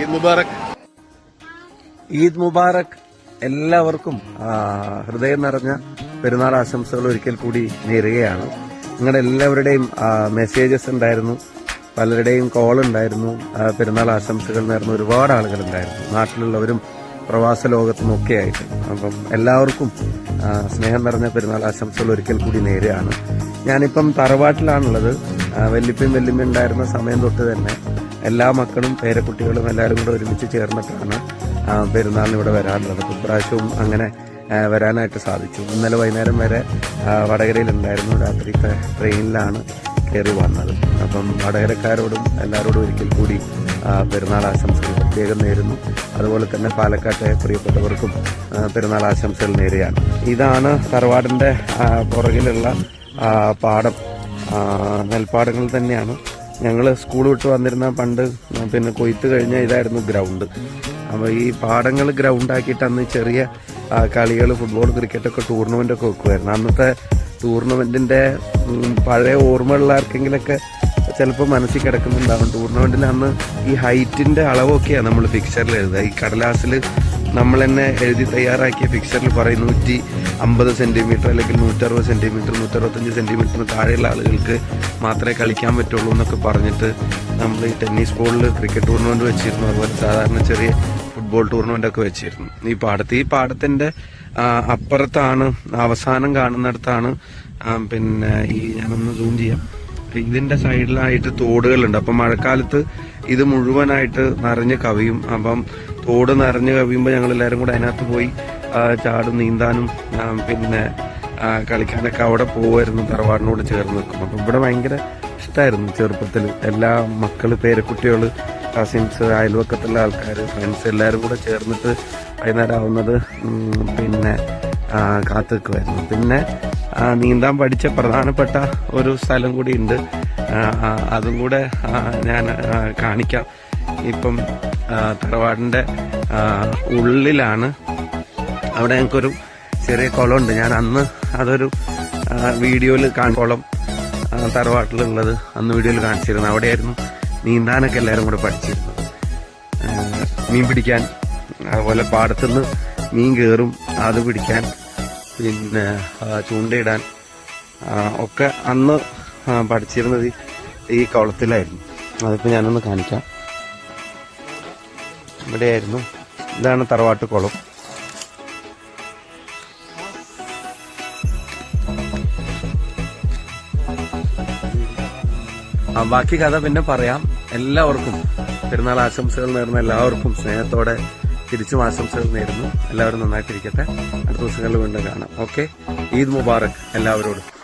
ഈദ് മുബാറക്. ഈദ് മുബാറക് എല്ലാവർക്കും ഹൃദയം നിറഞ്ഞ പെരുന്നാൾ ആശംസകൾ ഒരിക്കൽ കൂടി നേരുകയാണ്. നിങ്ങളുടെ എല്ലാവരുടെയും മെസ്സേജസ് ഉണ്ടായിരുന്നു. പലരുടെയും കോൾ ഉണ്ടായിരുന്നു. പെരുന്നാൾ ആശംസകൾ നേർന്ന ഒരുപാട് ആളുകൾ ഉണ്ടായിരുന്നു. നാട്ടിലുള്ളവരും പ്രവാസ ലോകത്തും ഒക്കെ ആയിട്ട്. അപ്പം എല്ലാവർക്കും സ്നേഹം നിറഞ്ഞ പെരുന്നാൾ ആശംസകൾ ഒരിക്കൽ കൂടി നേരെയാണ് ഞാനിപ്പം തറവാട്ടിലാണുള്ളത്. വല്യപ്പയും വല്യമ്മയും ഉണ്ടായിരുന്ന സമയം തൊട്ട് തന്നെ എല്ലാ മക്കളും പേരക്കുട്ടികളും എല്ലാവരും കൂടെ ഒരുമിച്ച് ചേർന്നിട്ടാണ് പെരുന്നാളിന് ഇവിടെ വരാറുള്ളത്. ഇപ്രാവശ്യവും അങ്ങനെ വരാനായിട്ട് സാധിച്ചു. ഇന്നലെ വൈകുന്നേരം വരെ വടകരയിലുണ്ടായിരുന്നു. രാത്രിത്തെ ട്രെയിനിലാണ് കയറി വന്നത്. അപ്പം വടകരക്കാരോടും എല്ലാവരോടും ഒരിക്കൽ കൂടി പെരുന്നാൾ ആശംസകൾ പ്രത്യേകം നേരുന്നു. അതുപോലെ തന്നെ പാലക്കാട്ടെ പ്രിയപ്പെട്ടവർക്കും പെരുന്നാൾ ആശംസകൾ നേരുകയാണ്. ഇതാണ് തറവാടിന്റെ പുറകിലുള്ള പാടം. നെൽപ്പാടങ്ങൾ തന്നെയാണ്. ഞങ്ങൾ സ്കൂൾ വിട്ട് വന്നിരുന്ന പണ്ട് പിന്നെ കൊയ്ത്ത് കഴിഞ്ഞ ഇതായിരുന്നു ഗ്രൗണ്ട്. അപ്പോൾ ഈ പാടങ്ങൾ ഗ്രൗണ്ടാക്കിയിട്ട് അന്ന് ചെറിയ കളികൾ ഫുട്ബോൾ ക്രിക്കറ്റ് ഒക്കെ ടൂർണമെന്റ് ഒക്കെ വെക്കുമായിരുന്നു അന്നത്തെ ടൂർണമെന്റിന്റെ ഉം, പഴയ ഓർമ്മയുള്ള ആർക്കെങ്കിലൊക്കെ ചിലപ്പോൾ മനസ്സിൽ കിടക്കുന്നുണ്ടാവും. ടൂർണമെന്റിൽ അന്ന് ഈ ഹൈറ്റിന്റെ അളവൊക്കെയാണ് നമ്മൾ പിക്ചറിൽ എഴുതുക. ഈ കടലാസിൽ നമ്മൾ തന്നെ എഴുതി തയ്യാറാക്കിയ ഫിക്സറിൽ പറയും നൂറ്റി അമ്പത് സെന്റിമീറ്റർ അല്ലെങ്കിൽ നൂറ്ററുപത് സെന്റിമീറ്റർ നൂറ്ററുപത്തഞ്ച് സെന്റിമീറ്ററിന് താഴെയുള്ള ആളുകൾക്ക് മാത്രമേ കളിക്കാൻ പറ്റുള്ളൂ എന്നൊക്കെ പറഞ്ഞിട്ട് നമ്മൾ ഈ ടെന്നീസ് ബോളിൽ ക്രിക്കറ്റ് ടൂർണമെന്റ് വെച്ചിരുന്നു. അതുപോലെ സാധാരണ ചെറിയ ഫുട്ബോൾ ടൂർണമെന്റ് ഒക്കെ വെച്ചിരുന്നു. ഈ പാടത്ത് ഈ പാടത്തിന്റെ അപ്പുറത്താണ് അവസാനം കാണുന്നിടത്താണ് പിന്നെ ഈ ഞാനൊന്ന് സൂം ചെയ്യാം. ഇതിന്റെ സൈഡിലായിട്ട് തോടുകളുണ്ട്. അപ്പം മഴക്കാലത്ത് ഇത് മുഴുവനായിട്ട് നിറഞ്ഞ് കവിയും. അപ്പം തോട് നിറഞ്ഞ് കവിയുമ്പോൾ ഞങ്ങൾ എല്ലാവരും കൂടെ അതിനകത്ത് പോയി ചാടും നീന്താനും പിന്നെ കളിക്കാനൊക്കെ അവിടെ പോകുമായിരുന്നു തറവാടിനോട് ചേർന്ന് നിൽക്കും അപ്പം ഇവിടെ ഭയങ്കര ഇഷ്ടമായിരുന്നു ചെറുപ്പത്തിൽ എല്ലാ മക്കൾ പേരക്കുട്ടികൾ കസിൻസ് അയൽവക്കത്തുള്ള ആൾക്കാർ ഫ്രണ്ട്സ് എല്ലാവരും കൂടെ ചേർന്നിട്ട് വൈകുന്നേരം ആവുന്നത് പിന്നെ കാത്തു നിൽക്കുമായിരുന്നു പിന്നെ നീന്താൻ പഠിച്ച പ്രധാനപ്പെട്ട ഒരു സ്ഥലം കൂടി ഉണ്ട്. അതും കൂടെ ഞാൻ കാണിക്കാം. ഇപ്പം തറവാടിന്റെ ഉള്ളിലാണ്. അവിടെ ഞങ്ങൾക്കൊരു ചെറിയ കുളമുണ്ട്. ഞാൻ അന്ന് അതൊരു വീഡിയോയിൽ കുളം ആ, തറവാട്ടിലുള്ളത് അന്ന് വീഡിയോയിൽ കാണിച്ചിരുന്നു. അവിടെയായിരുന്നു നീന്താനൊക്കെ എല്ലാവരും കൂടെ പഠിച്ചിരുന്നത്. മീൻ പിടിക്കാൻ അതുപോലെ പാടത്തുനിന്ന് മീൻ കയറും അത് പിടിക്കാൻ പിന്നെ ചൂണ്ടയിടാൻ ഒക്കെ അന്ന് പഠിച്ചിരുന്നത് ഈ- കുളത്തിലായിരുന്നു അതിപ്പോൾ ഞാനൊന്ന് കാണിക്കാം. ഇവിടെയായിരുന്നു. ഇതാണ് തറവാട്ട് കുളം. ബാക്കി കഥ പിന്നെ പറയാം. എല്ലാവർക്കും പെരുന്നാൾ ആശംസകൾ നേർന്ന എല്ലാവർക്കും സ്നേഹത്തോടെ തിരിച്ചും ആശംസകൾ നേരുന്നു. എല്ലാവരും നന്നായിട്ടിരിക്കട്ടെ. അടുത്ത ദിവസങ്ങളിൽ വീണ്ടും കാണാം. ഓക്കെ? ഈദ് മുബാറക്. എല്ലാവരോടും.